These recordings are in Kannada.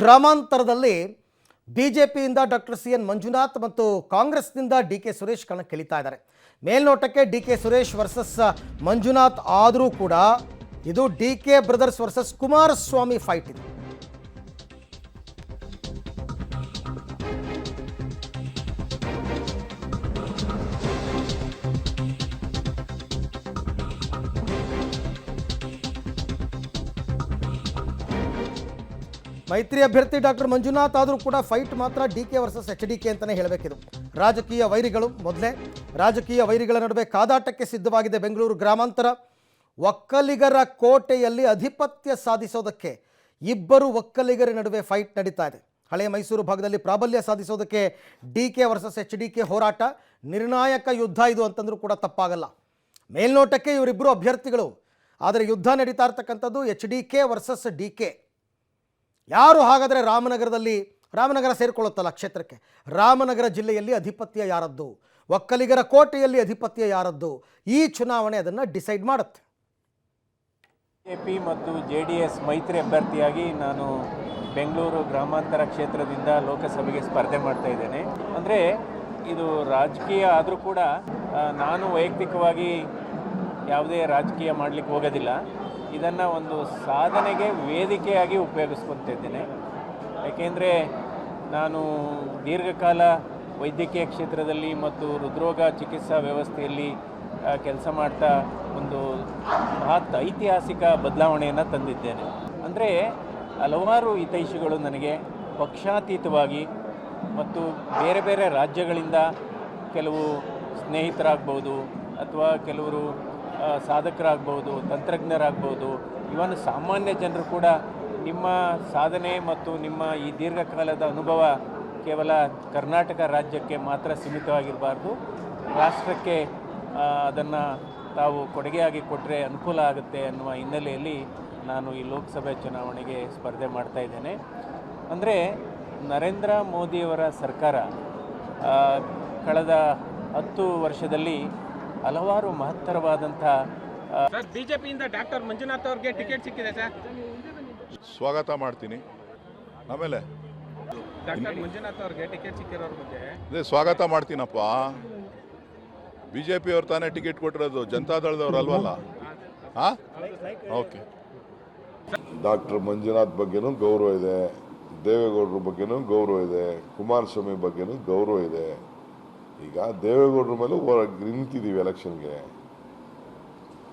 ಗ್ರಾಮಾಂತರದಲ್ಲಿ ಬಿ ಜೆ ಪಿಯಿಂದ ಡಾಕ್ಟರ್ ಸಿ ಎನ್ ಮಂಜುನಾಥ್ ಮತ್ತು ಕಾಂಗ್ರೆಸ್ನಿಂದ ಡಿ ಕೆ ಸುರೇಶ್ ಕಣಕ್ಕಿಳಿತಾ ಇದ್ದಾರೆ. ಮೇಲ್ನೋಟಕ್ಕೆ D K Suresh versus Manjunath ಆದರೂ ಕೂಡ ಇದು D K brothers versus Kumaraswamy fight ಇದು. ಮೈತ್ರಿ ಅಭ್ಯರ್ಥಿ ಡಾಕ್ಟರ್ ಮಂಜುನಾಥ್ ಆದರೂ ಕೂಡ ಫೈಟ್ ಮಾತ್ರ D K versus H D K ಅಂತಲೇ ಹೇಳಬೇಕಿದು. ರಾಜಕೀಯ ವೈರಿಗಳು ಮೊದಲೇ, ರಾಜಕೀಯ ವೈರಿಗಳ ನಡುವೆ ಕಾದಾಟಕ್ಕೆ ಸಿದ್ಧವಾಗಿದೆ ಬೆಂಗಳೂರು ಗ್ರಾಮಾಂತರ. ಒಕ್ಕಲಿಗರ ಕೋಟೆಯಲ್ಲಿ ಅಧಿಪತ್ಯ ಸಾಧಿಸೋದಕ್ಕೆ ಇಬ್ಬರು ಒಕ್ಕಲಿಗರ ನಡುವೆ ಫೈಟ್ ನಡೀತಾ ಇದೆ. ಹಳೆಯ ಮೈಸೂರು ಭಾಗದಲ್ಲಿ ಪ್ರಾಬಲ್ಯ ಸಾಧಿಸೋದಕ್ಕೆ D K versus H D K ಹೋರಾಟ ನಿರ್ಣಾಯಕ ಯುದ್ಧ ಇದು ಅಂತಂದ್ರೂ ಕೂಡ ತಪ್ಪಾಗಲ್ಲ. ಮೇಲ್ನೋಟಕ್ಕೆ ಇವರಿಬ್ಬರು ಅಭ್ಯರ್ಥಿಗಳು. ಆದರೆ ಯುದ್ಧ ನಡೀತಾ ಇರ್ತಕ್ಕಂಥದ್ದು H D K versus D K. ಯಾರು ಹಾಗಾದರೆ ರಾಮನಗರದಲ್ಲಿ, ರಾಮನಗರ ಸೇರಿಕೊಳ್ಳುತ್ತಲ್ಲ ಕ್ಷೇತ್ರಕ್ಕೆ? ರಾಮನಗರ ಜಿಲ್ಲೆಯಲ್ಲಿ ಅಧಿಪತ್ಯ ಯಾರದ್ದು? ಒಕ್ಕಲಿಗರ ಕೋಟೆಯಲ್ಲಿ ಅಧಿಪತ್ಯ ಯಾರದ್ದು? ಈ ಚುನಾವಣೆ ಅದನ್ನು ಡಿಸೈಡ್ ಮಾಡುತ್ತೆ. ಪಿ ಮತ್ತು ಜೆ ಡಿ ಎಸ್ ಮೈತ್ರಿ ಅಭ್ಯರ್ಥಿಯಾಗಿ ನಾನು ಬೆಂಗಳೂರು ಗ್ರಾಮಾಂತರ ಕ್ಷೇತ್ರದಿಂದ ಲೋಕಸಭೆಗೆ ಸ್ಪರ್ಧೆ ಮಾಡ್ತಾ ಇದ್ದೇನೆ. ಅಂದರೆ ಇದು ರಾಜಕೀಯ ಆದರೂ ಕೂಡ ನಾನು ವೈಯಕ್ತಿಕವಾಗಿ ಯಾವುದೇ ರಾಜಕೀಯ ಮಾಡಲಿಕ್ಕೆ ಹೋಗೋದಿಲ್ಲ. ಇದನ್ನು ಒಂದು ಸಾಧನೆಗೆ ವೇದಿಕೆಯಾಗಿ ಉಪಯೋಗಿಸ್ಕೊತಿದ್ದೇನೆ ಯಾಕೆಂದರೆ ನಾನು ದೀರ್ಘಕಾಲ ವೈದ್ಯಕೀಯ ಕ್ಷೇತ್ರದಲ್ಲಿ ಮತ್ತು ಹೃದ್ರೋಗ ಚಿಕಿತ್ಸಾ ವ್ಯವಸ್ಥೆಯಲ್ಲಿ ಕೆಲಸ ಮಾಡ್ತಾ ಒಂದು ಮಹತ್ ಐತಿಹಾಸಿಕ ಬದಲಾವಣೆಯನ್ನು ತಂದಿದ್ದೇನೆ. ಅಂದರೆ ಹಲವಾರು ಹಿತೈಷಿಗಳು ನನಗೆ ಪಕ್ಷಾತೀತವಾಗಿ ಮತ್ತು ಬೇರೆ ಬೇರೆ ರಾಜ್ಯಗಳಿಂದ ಕೆಲವು ಸ್ನೇಹಿತರಾಗ್ಬೋದು ಅಥವಾ ಕೆಲವರು ಸಾಧಕರಾಗ್ಬೋದು, ತಂತ್ರಜ್ಞರಾಗ್ಬೋದು ಇವನ್ ಸಾಮಾನ್ಯ ಜನರು ಕೂಡ ನಿಮ್ಮ ಸಾಧನೆ ಮತ್ತು ನಿಮ್ಮ ಈ ದೀರ್ಘಕಾಲದ ಅನುಭವ ಕೇವಲ ಕರ್ನಾಟಕ ರಾಜ್ಯಕ್ಕೆ ಮಾತ್ರ ಸೀಮಿತವಾಗಿರಬಾರ್ದು. ರಾಷ್ಟ್ರಕ್ಕೆ ಅದನ್ನು ತಾವು ಕೊಡುಗೆಯಾಗಿ ಕೊಟ್ಟರೆ ಅನುಕೂಲ ಆಗುತ್ತೆ ಅನ್ನುವ ಹಿನ್ನೆಲೆಯಲ್ಲಿ ನಾನು ಈ ಲೋಕಸಭೆ ಚುನಾವಣೆಗೆ ಸ್ಪರ್ಧೆ ಮಾಡ್ತಾ ಇದ್ದೇನೆ. ಅಂದರೆ ನರೇಂದ್ರ ಮೋದಿಯವರ ಸರ್ಕಾರ ಕಳೆದ ಹತ್ತು ವರ್ಷದಲ್ಲಿ ಹಲವಾರು ಮಹತ್ತರವಾದಂಥ ಬಿಜೆಪಿಯಿಂದ ಡಾಕ್ಟರ್ ಮಂಜುನಾಥ್ ಅವ್ರಿಗೆ ಟಿಕೆಟ್ ಸಿಕ್ಕಿದೆ ಸರ್. ಸ್ವಾಗತ ಮಾಡ್ತೀನಿ. ಆಮೇಲೆ ಡಾಕ್ಟರ್ ಮಂಜುನಾಥ್ ಅವ್ರಿಗೆ ಟಿಕೆಟ್ ಸಿಕ್ಕಿರೋರ ಬಗ್ಗೆ. ಅದೇ ಸ್ವಾಗತ ಮಾಡ್ತೀನಪ್ಪ. ಬಿ ಜೆ ಪಿಯವ್ರು ತಾನೇ ಟಿಕೆಟ್ ಕೊಟ್ಟಿರೋದು ಜನತಾದಳದವ್ರು ಅಲ್ವಲ್ಲ? ಹಾಂ ಓಕೆ. ಡಾಕ್ಟರ್ ಮಂಜುನಾಥ್ ಬಗ್ಗೆನೂ ಗೌರವ ಇದೆ ದೇವೇಗೌಡರ ಬಗ್ಗೆನೂ ಗೌರವ ಇದೆ ಕುಮಾರಸ್ವಾಮಿ ಬಗ್ಗೆನೂ ಗೌರವ ಇದೆ. ಈಗ ದೇವೇಗೌಡರ ಮೇಲೂ ನಿಂತಿದ್ದೀವಿ ಎಲೆಕ್ಷನ್ಗೆ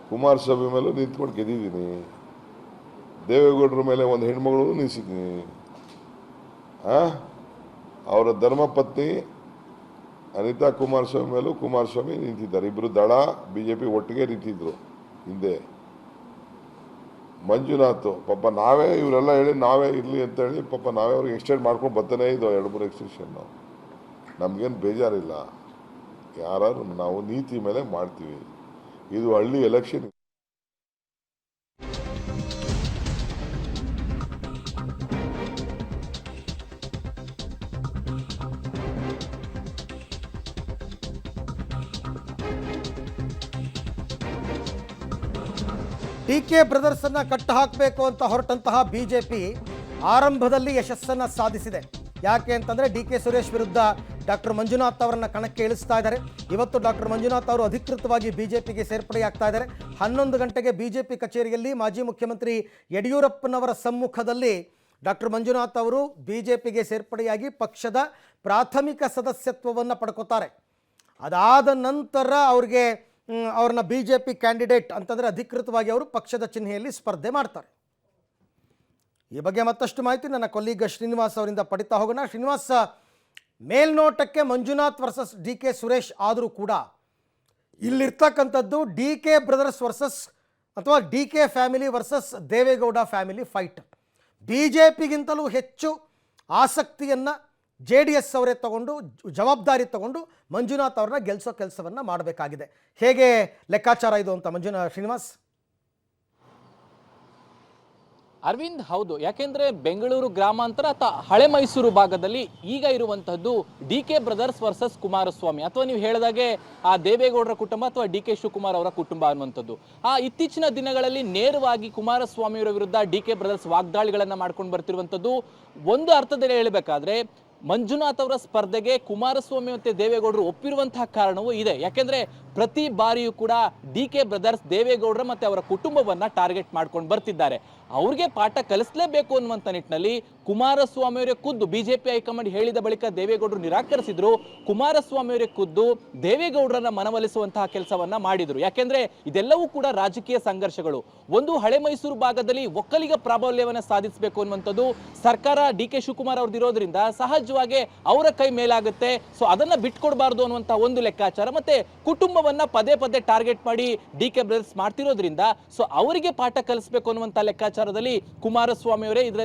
ಕುಮಾರಸ್ವಾಮಿ ಮೇಲೂ ನಿಂತ್ಕೊಂಡು ಗೆದ್ದಿದ್ದೀನಿ. ದೇವೇಗೌಡರ ಮೇಲೆ ಒಂದು ಹೆಣ್ಮಗಳು ನಿಲ್ಲಿಸಿದ್ದೀನಿ ಆ ಅವರ ಧರ್ಮಪತ್ನಿ ಅನಿತಾ ಕುಮಾರಸ್ವಾಮಿ ಮೇಲೂ ಕುಮಾರಸ್ವಾಮಿ ನಿಂತಿದ್ದಾರೆ. ಇಬ್ಬರು ದಳ ಬಿ ಜೆ ಪಿ ಒಟ್ಟಿಗೆ ನಿಂತಿದ್ರು ಹಿಂದೆ. ಮಂಜುನಾಥ್, ಪಾಪ ನಾವೇ ಇವರೆಲ್ಲ ಹೇಳಿ ನಾವೇ ಇರಲಿ ಅಂತ ಹೇಳಿ ಪಾಪ ನಾವೇ ಅವ್ರಿಗೆ ಎಕ್ಸ್ಟೆಂಡ್ ಮಾಡ್ಕೊಂಡು ಬರ್ತಾನೆ ಇದ್ದೋ ಎರಡು ಮೂರು ಎಕ್ಸ್ಟೆನ್ಷನ್ ನಮಗೇನು ಬೇಜಾರಿಲ್ಲ. ಯಾರು ನಾವು ನೀತಿ ಮೇಲೆ ಮಾಡ್ತೀವಿ. ಇದು ಹಳ್ಳಿ ಎಲೆಕ್ಷನ್ ಡಿ ಕೆ ಬ್ರದರ್ಸನ್ನು ಕಟ್ಟು ಹಾಕಬೇಕು ಅಂತ ಹೊರಟಂತಹ ಬಿಜೆಪಿ ಆರಂಭದಲ್ಲಿ ಯಶಸ್ಸನ್ನು ಸಾಧಿಸಿದೆ. ಯಾಕೆ ಅಂತಂದರೆ ಡಿ ಕೆ ಸುರೇಶ್ ವಿರುದ್ಧ ಡಾಕ್ಟರ್ ಮಂಜುನಾಥ್ ಅವರನ್ನ ಕಣಕ್ಕೆ ಇಳಿಸ್ತಾ ಇದ್ದಾರೆ. ಇವತ್ತು ಡಾಕ್ಟರ್ ಮಂಜುನಾಥ್ ಅವರು ಅಧಿಕೃತವಾಗಿ ಬಿಜೆಪಿಗೆ ಸೇರ್ಪಡೆಯಾಗ್ತಾ ಇದ್ದಾರೆ. ಹನ್ನೊಂದು ಗಂಟೆಗೆ ಬಿಜೆಪಿ ಕಚೇರಿಯಲ್ಲಿ ಮಾಜಿ ಮುಖ್ಯಮಂತ್ರಿ ಯಡಿಯೂರಪ್ಪನವರ ಸಮ್ಮುಖದಲ್ಲಿ ಡಾಕ್ಟರ್ ಮಂಜುನಾಥ್ ಅವರು ಬಿಜೆಪಿಗೆ ಸೇರ್ಪಡೆಯಾಗಿ ಪಕ್ಷದ ಪ್ರಾಥಮಿಕ ಸದಸ್ಯತ್ವವನ್ನು ಪಡ್ಕೋತಾರೆ. ಅದಾದ ನಂತರ ಅವ್ರಿಗೆ ಅವ್ರನ್ನ ಬಿ ಜೆ ಪಿ ಕ್ಯಾಂಡಿಡೇಟ್ ಅಂತಂದರೆ ಅಧಿಕೃತವಾಗಿ ಅವರು ಪಕ್ಷದ ಚಿಹ್ನೆಯಲ್ಲಿ ಸ್ಪರ್ಧೆ ಮಾಡ್ತಾರೆ. ಈ ಬಗ್ಗೆ ಮತ್ತಷ್ಟು ಮಾಹಿತಿ ನನ್ನ ಕೊಲ್ಲಿಗ ಶ್ರೀನಿವಾಸ್ ಅವರಿಂದ ಪಡಿತಾ ಹೋಗೋಣ. ಶ್ರೀನಿವಾಸ್ ಮೇಲ್ನೋಟಕ್ಕೆ Manjunath versus D K Suresh ಆದರೂ ಕೂಡ ಇಲ್ಲಿರ್ತಕ್ಕಂಥದ್ದು ಡಿ ಕೆ ಬ್ರದರ್ಸ್ ವರ್ಸಸ್ ಅಥವಾ D K family versus Deve Gowda family fight B J ಪಿಗಿಂತಲೂ ಹೆಚ್ಚು ಆಸಕ್ತಿಯನ್ನು ಜೆ ಡಿ ಎಸ್ ಅವರೇ ತಗೊಂಡು, ಜವಾಬ್ದಾರಿ ತಗೊಂಡು ಮಂಜುನಾಥ್ ಅವ್ರನ್ನ ಗೆಲ್ಲಿಸೋ ಕೆಲಸವನ್ನು ಮಾಡಬೇಕಾಗಿದೆ. ಹೇಗೆ ಲೆಕ್ಕಾಚಾರ ಇದು ಅಂತ ಮಂಜುನಾಥ್ ಶ್ರೀನಿವಾಸ್? ಅರವಿಂದ್, ಹೌದು. ಯಾಕೆಂದ್ರೆ ಬೆಂಗಳೂರು ಗ್ರಾಮಾಂತರ ಅಥವಾ ಹಳೆ ಮೈಸೂರು ಭಾಗದಲ್ಲಿ ಈಗ ಇರುವಂತಹದ್ದು D K brothers versus Kumaraswamy. ಅಥವಾ ನೀವು ಹೇಳಿದಾಗೆ ಆ ದೇವೇಗೌಡರ ಕುಟುಂಬ ಅಥವಾ ಡಿ ಕೆ ಶಿವಕುಮಾರ್ ಅವರ ಕುಟುಂಬ ಅನ್ನುವಂಥದ್ದು. ಆ ಇತ್ತೀಚಿನ ದಿನಗಳಲ್ಲಿ ನೇರವಾಗಿ ಕುಮಾರಸ್ವಾಮಿ ಅವರ ವಿರುದ್ಧ ಡಿ ಕೆ ಬ್ರದರ್ಸ್ ವಾಗ್ದಾಳಿಗಳನ್ನು ಮಾಡ್ಕೊಂಡು ಬರ್ತಿರುವಂಥದ್ದು. ಒಂದು ಅರ್ಥದಲ್ಲಿ ಹೇಳಬೇಕಾದ್ರೆ ಮಂಜುನಾಥ್ ಅವರ ಸ್ಪರ್ಧೆಗೆ ಕುಮಾರಸ್ವಾಮಿ ಮತ್ತೆ ದೇವೇಗೌಡರು ಒಪ್ಪಿರುವಂತಹ ಕಾರಣವೂ ಇದೆ. ಯಾಕೆಂದ್ರೆ ಪ್ರತಿ ಬಾರಿಯೂ ಕೂಡ ಡಿ ಕೆ ಬ್ರದರ್ಸ್ ದೇವೇಗೌಡರ ಮತ್ತೆ ಅವರ ಕುಟುಂಬವನ್ನ ಟಾರ್ಗೆಟ್ ಮಾಡ್ಕೊಂಡು ಬರ್ತಿದ್ದಾರೆ. ಅವ್ರಿಗೆ ಪಾಠ ಕಲಿಸಲೇಬೇಕು ಅನ್ನುವಂಥ ನಿಟ್ಟಿನಲ್ಲಿ ಕುಮಾರಸ್ವಾಮಿ ಅವರೇ ಖುದ್ದು ಬಿಜೆಪಿ ಹೈಕಮಾಂಡ್ ಹೇಳಿದ ಬಳಿಕ ದೇವೇಗೌಡರು ನಿರಾಕರಿಸಿದ್ರು. ಕುಮಾರಸ್ವಾಮಿ ಅವರೇ ಖುದ್ದು ದೇವೇಗೌಡರನ್ನ ಮನವೊಲಿಸುವಂತಹ ಕೆಲಸವನ್ನ ಮಾಡಿದ್ರು. ಯಾಕೆಂದ್ರೆ ಇದೆಲ್ಲವೂ ಕೂಡ ರಾಜಕೀಯ ಸಂಘರ್ಷಗಳು. ಒಂದು ಹಳೆ ಮೈಸೂರು ಭಾಗದಲ್ಲಿ ಒಕ್ಕಲಿಗ ಪ್ರಾಬಲ್ಯವನ್ನ ಸಾಧಿಸಬೇಕು ಅನ್ನುವಂಥದ್ದು ಸರ್ಕಾರ ಡಿ ಕೆ ಶಿವಕುಮಾರ್ ಅವ್ರದ್ದು ಇರೋದ್ರಿಂದ ಸಹಜವಾಗಿ ಅವರ ಕೈ ಮೇಲಾಗುತ್ತೆ. ಸೊ ಅದನ್ನ ಬಿಟ್ಕೊಡ್ಬಾರ್ದು ಅನ್ನುವಂಥ ಒಂದು ಲೆಕ್ಕಾಚಾರ ಮತ್ತೆ ಕುಟುಂಬವನ್ನ ಪದೇ ಪದೇ ಟಾರ್ಗೆಟ್ ಮಾಡಿ ಡಿ ಕೆ ಬ್ರದರ್ಸ್ ಮಾಡ್ತಿರೋದ್ರಿಂದ ಸೊ ಅವರಿಗೆ ಪಾಠ ಕಲಿಸಬೇಕು ಅನ್ನುವಂಥ ಲೆಕ್ಕಾಚಾರದಲ್ಲಿ ಕುಮಾರಸ್ವಾಮಿ ಅವರೇ ಇದರ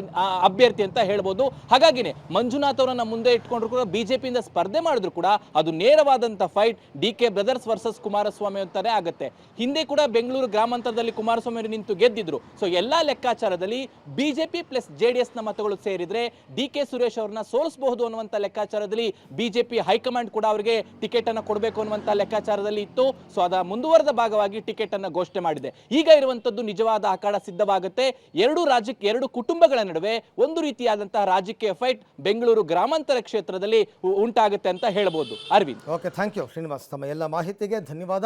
ಅಭ್ಯರ್ಥಿ ಅಂತ ಹೇಳ್ಬೋದು. ಹಾಗಾಗಿನೇ ಮಂಜುನಾಥ್ ಅವರನ್ನ ಮುಂದೆ ಇಟ್ಕೊಂಡ್ರು ಕೂಡ ಬಿಜೆಪಿಯಿಂದ ಸ್ಪರ್ಧೆ ಮಾಡಿದ್ರು ಕೂಡ ಅದು ನೇರವಾದಂಥ fight D K brothers versus Kumaraswamy ಅಂತಾನೆ ಆಗುತ್ತೆ. ಹಿಂದೆ ಕೂಡ ಬೆಂಗಳೂರು ಗ್ರಾಮಾಂತರದಲ್ಲಿ ಕುಮಾರಸ್ವಾಮಿ ಅವರು ನಿಂತು ಗೆದ್ದಿದ್ರು. ಸೊ ಎಲ್ಲಾ ಲೆಕ್ಕಾಚಾರದಲ್ಲಿ ಬಿಜೆಪಿ ಪ್ಲಸ್ ಜೆಡಿಎಸ್ನ ಮತಗಳು ಸೇರಿದ್ರೆ ಡಿ ಕೆ ಸುರೇಶ್ ಅವರನ್ನ ಸೋಲಿಸಬಹುದು ಅನ್ನುವಂಥ ಲೆಕ್ಕಾಚಾರದಲ್ಲಿ ಬಿಜೆಪಿ ಹೈಕಮಾಂಡ್ ಕೂಡ ಅವರಿಗೆ ಟಿಕೆಟ್ ಅನ್ನು ಕೊಡಬೇಕು ಅನ್ನುವಂಥ ಲೆಕ್ಕಾಚಾರದಲ್ಲಿ ಇತ್ತು. ಸೊ ಅದ ಮುಂದುವರೆದ ಭಾಗವಾಗಿ ಟಿಕೆಟ್ ಅನ್ನು ಘೋಷಣೆ ಮಾಡಿದೆ. ಈಗ ಇರುವಂತದ್ದು ನಿಜವಾದ ಅಖಾಡ ಸಿದ್ಧವಾಗುತ್ತೆ. ಎರಡು ರಾಜ್ಯಕ್ಕೆ, ಎರಡು ಕುಟುಂಬಗಳ ನಡುವೆ ಒಂದು ರೀತಿಯಾದಂತಹ ರಾಜಕೀಯ ಫೈಟ್ ಬೆಂಗಳೂರು ಗ್ರಾಮಾಂತರ ಕ್ಷೇತ್ರದಲ್ಲಿ ಉಂಟಾಗುತ್ತೆ ಅಂತ ಹೇಳ್ಬೋದು. Arvind. Okay thank you Srinivas. ತಮ್ಮ ಎಲ್ಲ ಮಾಹಿತಿಗೆ ಧನ್ಯವಾದ.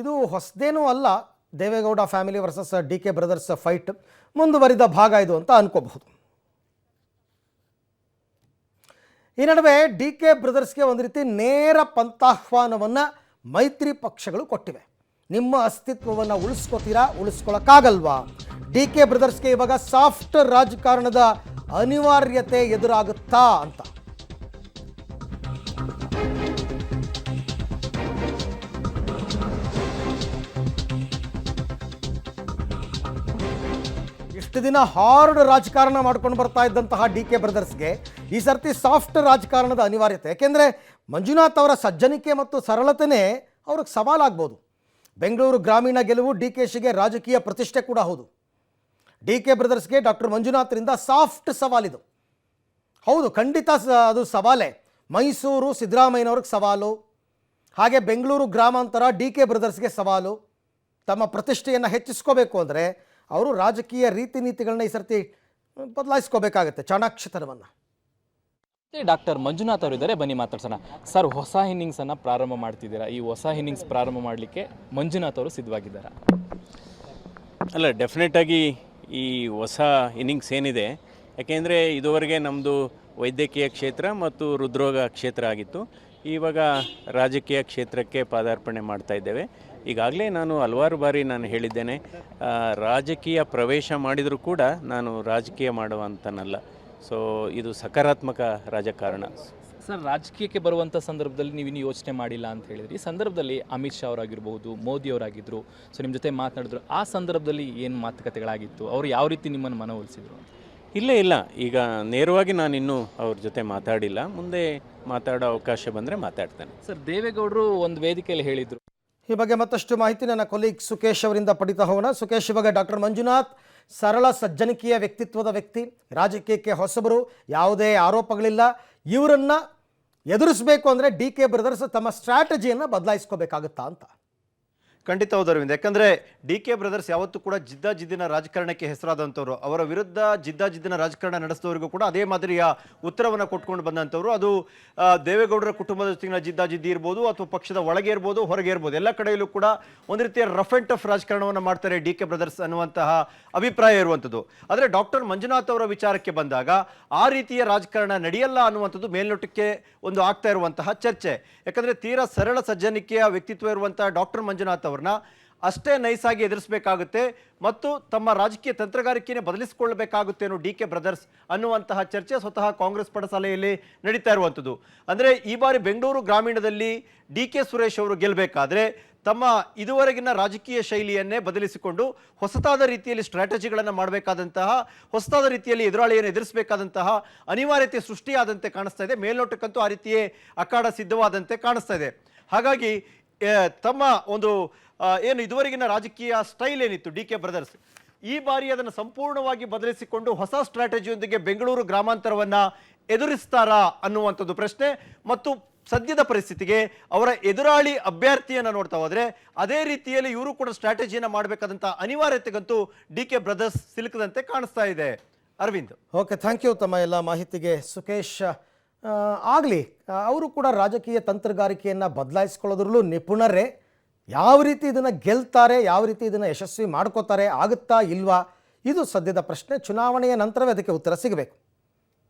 ಇದು ಹೊಸದೇನೂ ಅಲ್ಲ, Deve Gowda family versus D K brothers fight ಮುಂದುವರಿದ ಭಾಗ ಇದು ಅಂತ ಅನ್ಕೋಬಹುದು. ಈ ನಡುವೆ ಡಿ ಕೆ ಬ್ರದರ್ಸ್ಗೆ ಒಂದು ರೀತಿ ನೇರ ಪಂಥಾಹ್ವಾನವನ್ನು ಮೈತ್ರಿ ಪಕ್ಷಗಳು ಕೊಟ್ಟಿವೆ. ನಿಮ್ಮ ಅಸ್ತಿತ್ವವನ್ನು ಉಳಿಸ್ಕೋತೀರಾ, ಉಳಿಸ್ಕೊಳಕ್ಕಾಗಲ್ವಾ? ಡಿ ಕೆ ಬ್ರದರ್ಸ್ಗೆ ಇವಾಗ ಸಾಫ್ಟ್ ರಾಜಕಾರಣದ ಅನಿವಾರ್ಯತೆ ಎದುರಾಗುತ್ತಾ ಅಂತ. ಇಷ್ಟು ದಿನ ಹಾರ್ಡ್ ರಾಜಕಾರಣ ಮಾಡ್ಕೊಂಡು ಬರ್ತಾ ಇದ್ದಂತಹ ಡಿ ಕೆ ಬ್ರದರ್ಸ್ಗೆ ಈ ಸರ್ತಿ ಸಾಫ್ಟ್ ರಾಜಕಾರಣದ ಅನಿವಾರ್ಯತೆ. ಯಾಕೆಂದರೆ ಮಂಜುನಾಥ್ ಅವರ ಸಜ್ಜನಿಕೆ ಮತ್ತು ಸರಳತೆನೇ ಅವ್ರಿಗೆ ಸವಾಲಾಗ್ಬೋದು. ಬೆಂಗಳೂರು ಗ್ರಾಮೀಣ ಗೆಲುವು ಡಿ ಕೆ ಶಿಗೆ ರಾಜಕೀಯ ಪ್ರತಿಷ್ಠೆ ಕೂಡ ಹೌದು. ಡಿ ಕೆ ಬ್ರದರ್ಸ್ಗೆ ಡಾಕ್ಟರ್ ಮಂಜುನಾಥ್ರಿಂದ ಸಾಫ್ಟ್ ಸವಾಲಿದು. ಹೌದು, ಖಂಡಿತ ಅದು ಸವಾಲೇ. ಮೈಸೂರು ಸಿದ್ದರಾಮಯ್ಯನವ್ರಿಗೆ ಸವಾಲು. ಹಾಗೆ ಬೆಂಗಳೂರು ಗ್ರಾಮಾಂತರ ಡಿ ಕೆ ಬ್ರದರ್ಸ್ಗೆ ಸವಾಲು. ತಮ್ಮ ಪ್ರತಿಷ್ಠೆಯನ್ನು ಹೆಚ್ಚಿಸ್ಕೋಬೇಕು ಅಂದರೆ ಅವರು ರಾಜಕೀಯ ರೀತಿ ನೀತಿಗಳನ್ನ ಈ ಸರ್ತಿ ಬದಲಾಯಿಸ್ಕೋಬೇಕಾಗತ್ತೆ ಚಾಣಾಕ್ಷತನವನ್ನು. ಡಾಕ್ಟರ್ ಮಂಜುನಾಥ್ ಅವರು ಇದ್ದಾರೆ. ಬನ್ನಿ ಮಾತಾಡ್ಸೋಣ. ಸರ್ ಹೊಸ ಇನ್ನಿಂಗ್ಸ್ ಅನ್ನ ಪ್ರಾರಂಭ ಮಾಡ್ತಿದ್ದೀರಾ? ಈ ಹೊಸ ಇನ್ನಿಂಗ್ಸ್ ಪ್ರಾರಂಭ ಮಾಡಲಿಕ್ಕೆ ಮಂಜುನಾಥ್ ಅವರು ಸಿದ್ಧವಾಗಿದ್ದಾರೆ? ಅಲ್ಲ ಡೆಫಿನೆಟಾಗಿ ಈ ಹೊಸ ಇನ್ನಿಂಗ್ಸ್ ಏನಿದೆ ಯಾಕೆಂದರೆ ಇದುವರೆಗೆ ನಮ್ಮದು ವೈದ್ಯಕೀಯ ಕ್ಷೇತ್ರ ಮತ್ತು ಹೃದ್ರೋಗ ಕ್ಷೇತ್ರ ಆಗಿತ್ತು. ಇವಾಗ ರಾಜಕೀಯ ಕ್ಷೇತ್ರಕ್ಕೆ ಪಾದಾರ್ಪಣೆ ಮಾಡ್ತಾ ಇದ್ದೇವೆ. ಈಗಾಗಲೇ ನಾನು ಹಲವಾರು ಬಾರಿ ನಾನು ಹೇಳಿದ್ದೇನೆ ರಾಜಕೀಯ ಪ್ರವೇಶ ಮಾಡಿದರೂ ಕೂಡ ನಾನು ರಾಜಕೀಯ ಮಾಡುವಂತನಲ್ಲ. ಸೊ ಇದು ಸಕಾರಾತ್ಮಕ ರಾಜಕಾರಣ. ಸರ್ ರಾಜಕೀಯಕ್ಕೆ ಬರುವಂಥ ಸಂದರ್ಭದಲ್ಲಿ ನೀವು ಇನ್ನು ಯೋಚನೆ ಮಾಡಿಲ್ಲ ಅಂತ ಹೇಳಿದ್ರಿ. ಈ ಸಂದರ್ಭದಲ್ಲಿ ಅಮಿತ್ ಶಾ ಅವರಾಗಿರ್ಬೋದು ಮೋದಿ ಅವರಾಗಿದ್ದರು ಸೊ ನಿಮ್ಮ ಜೊತೆ ಮಾತನಾಡಿದ್ರು. ಆ ಸಂದರ್ಭದಲ್ಲಿ ಏನು ಮಾತುಕತೆಗಳಾಗಿತ್ತು? ಅವರು ಯಾವ ರೀತಿ ನಿಮ್ಮನ್ನು ಮನವೊಲಿಸಿದರು? ಇಲ್ಲ ಇಲ್ಲ. ಈಗ ನೇರವಾಗಿ ನಾನು ಇನ್ನೂ ಅವ್ರ ಜೊತೆ ಮಾತಾಡಿಲ್ಲ. ಮುಂದೆ ಮಾತಾಡೋ ಅವಕಾಶ ಬಂದರೆ ಮಾತಾಡ್ತೇನೆ. ಸರ್ ದೇವೇಗೌಡರು ಒಂದು ವೇದಿಕೆಯಲ್ಲಿ ಹೇಳಿದ್ರು. ಈ ಬಗ್ಗೆ ಮತ್ತಷ್ಟು ಮಾಹಿತಿ ನನ್ನ ಕೊಲೀಗ್ ಸುಕೇಶ್ ಅವರಿಂದ ಪಡಿತಾ ಹೋಗೋಣ. ಸುಕೇಶ್ ಇವಾಗ ಡಾಕ್ಟರ್ ಮಂಜುನಾಥ್, ಸರಳ ಸಜ್ಜನಿಕೆಯ ವ್ಯಕ್ತಿತ್ವದ ವ್ಯಕ್ತಿ, ರಾಜಕೀಯಕ್ಕೆ ಹೊಸಬರು, ಯಾವುದೇ ಆರೋಪಗಳಿಲ್ಲ. ಇವರನ್ನ ಎದುರಿಸಬೇಕು ಅಂದರೆ ಡಿ ಕೆ ಬ್ರದರ್ಸ್ ತಮ್ಮ ಸ್ಟ್ರಾಟಜಿಯನ್ನು ಬದಲಾಯಿಸ್ಕೋಬೇಕಾಗುತ್ತಾ ಅಂತ. ಖಂಡಿತ ಹೌದು ಅರವಿಂದ್ ಯಾಕಂದ್ರೆ ಡಿ ಕೆ ಬ್ರದರ್ಸ್ ಯಾವತ್ತೂ ಕೂಡ ಜಿದ್ದಾಜಿದ್ದಿನ ರಾಜಕಾರಣಕ್ಕೆ ಹೆಸರಾದಂಥವ್ರು. ಅವರ ವಿರುದ್ಧ ಜಿದ್ದಾಜಿದ್ದಿನ ರಾಜಕಾರಣ ನಡೆಸಿದವರಿಗೂ ಕೂಡ ಅದೇ ಮಾದರಿಯ ಉತ್ತರವನ್ನು ಕೊಟ್ಕೊಂಡು ಬಂದಂಥವ್ರು. ಅದು ದೇವೇಗೌಡರ ಕುಟುಂಬದ ಜೊತೆಗಿನ ಜಿದ್ದಾಜಿದ್ದಿ ಇರ್ಬೋದು ಅಥವಾ ಪಕ್ಷದ ಒಳಗೆ ಇರ್ಬೋದು, ಹೊರಗೆ ಇರ್ಬೋದು. ಎಲ್ಲ ಕಡೆಯಲ್ಲೂ ಕೂಡ ಒಂದು ರೀತಿಯ ರಫ್ ಅಂಡ್ ಟಫ್ ರಾಜಕಾರಣವನ್ನು ಮಾಡ್ತಾರೆ ಡಿ ಕೆ ಬ್ರದರ್ಸ್ ಅನ್ನುವಂತಹ ಅಭಿಪ್ರಾಯ ಇರುವಂಥದ್ದು. ಆದರೆ ಡಾಕ್ಟರ್ ಮಂಜುನಾಥ್ ಅವರ ವಿಚಾರಕ್ಕೆ ಬಂದಾಗ ಆ ರೀತಿಯ ರಾಜಕಾರಣ ನಡೆಯಲ್ಲ ಅನ್ನುವಂಥದ್ದು ಮೇಲ್ನೋಟಕ್ಕೆ ಒಂದು ಆಗ್ತಾ ಇರುವಂತಹ ಚರ್ಚೆ. ಯಾಕಂದರೆ ತೀರಾ ಸರಳ ಸಜ್ಜನಿಕೆಯ ವ್ಯಕ್ತಿತ್ವ ಇರುವಂತಹ ಡಾಕ್ಟರ್ ಮಂಜುನಾಥ್ ಅವ್ರನ್ನ ಅಷ್ಟೇ ನೈಸಾಗಿ ಎದುರಿಸಬೇಕಾಗುತ್ತೆ ಮತ್ತು ತಮ್ಮ ರಾಜಕೀಯ ತಂತ್ರಗಾರಿಕೆಯನ್ನು ಬದಲಿಸಿಕೊಳ್ಳಬೇಕಾಗುತ್ತೆ ಅನ್ನೋ ಡಿ ಕೆ ಬ್ರದರ್ಸ್ ಅನ್ನುವಂತಹ ಚರ್ಚೆ ಸ್ವತಃ ಕಾಂಗ್ರೆಸ್ ಪಡಸಾಲೆಯಲ್ಲಿ ನಡೀತಾ ಇರುವಂಥದ್ದು. ಅಂದರೆ ಈ ಬಾರಿ ಬೆಂಗಳೂರು ಗ್ರಾಮೀಣದಲ್ಲಿ ಡಿ ಕೆ ಸುರೇಶ್ ಅವರು ಗೆಲ್ಲಬೇಕಾದ್ರೆ ತಮ್ಮ ಇದುವರೆಗಿನ ರಾಜಕೀಯ ಶೈಲಿಯನ್ನೇ ಬದಲಿಸಿಕೊಂಡು ಹೊಸತಾದ ರೀತಿಯಲ್ಲಿ ಸ್ಟ್ರಾಟಜಿಗಳನ್ನು ಮಾಡಬೇಕಾದಂತಹ, ಹೊಸತಾದ ರೀತಿಯಲ್ಲಿ ಎದುರಾಳಿಯನ್ನು ಎದುರಿಸಬೇಕಾದಂತಹ ಅನಿವಾರ್ಯತೆ ಸೃಷ್ಟಿಯಾದಂತೆ ಕಾಣಿಸ್ತಾ ಇದೆ. ಮೇಲ್ನೋಟಕ್ಕಂತೂ ಆ ರೀತಿಯೇ ಅಖಾಡ ಸಿದ್ಧವಾದಂತೆ ಕಾಣಿಸ್ತಾ ಇದೆ. ಹಾಗಾಗಿ ತಮ್ಮ ಒಂದು ಏನು ಇದುವರೆಗಿನ ರಾಜಕೀಯ ಸ್ಟೈಲ್ ಏನಿತ್ತು? ಡಿ ಕೆ ಬ್ರದರ್ಸ್, ಈ ಬಾರಿ ಅದನ್ನು ಸಂಪೂರ್ಣವಾಗಿ ಬದಲಿಸಿಕೊಂಡು ಹೊಸ ಸ್ಟ್ರಾಟಜಿಯೊಂದಿಗೆ ಬೆಂಗಳೂರು ಗ್ರಾಮಾಂತರವನ್ನು ಎದುರಿಸ್ತಾರಾ ಅನ್ನುವಂಥದ್ದು ಪ್ರಶ್ನೆ. ಮತ್ತು ಸದ್ಯದ ಪರಿಸ್ಥಿತಿಗೆ ಅವರ ಎದುರಾಳಿ ಅಭ್ಯರ್ಥಿಯನ್ನು ನೋಡ್ತಾ ಹೋದರೆ, ಅದೇ ರೀತಿಯಲ್ಲಿ ಇವರು ಕೂಡ ಸ್ಟ್ರಾಟಜಿಯನ್ನು ಮಾಡಬೇಕಾದಂಥ ಅನಿವಾರ್ಯತೆಗಂತೂ ಡಿ ಕೆ ಬ್ರದರ್ಸ್ ಸಿಲುಕದಂತೆ ಕಾಣಿಸ್ತಾ ಇದೆ. ಅರವಿಂದ್. ಓಕೆ ಥ್ಯಾಂಕ್ ಯು ತಮ್ಮ ಎಲ್ಲ ಮಾಹಿತಿಗೆ. ಸುಕೇಶ್ ಆಗಲಿ ಅವರು ಕೂಡ ರಾಜಕೀಯ ತಂತ್ರಗಾರಿಕೆಯನ್ನು ಬದಲಾಯಿಸ್ಕೊಳ್ಳೋದ್ರಲ್ಲೂ ನಿಪುಣರೇ. ಯಾವ ರೀತಿ ಇದನ್ನು ಗೆಲ್ತಾರೆ, ಯಾವ ರೀತಿ ಇದನ್ನು ಯಶಸ್ವಿ ಮಾಡ್ಕೋತಾರೆ, ಆಗುತ್ತಾ ಇಲ್ವಾ? ಇದು ಸದ್ಯದ ಪ್ರಶ್ನೆ. ಚುನಾವಣೆಯ ನಂತರವೇ ಅದಕ್ಕೆ ಉತ್ತರ ಸಿಗಬೇಕು.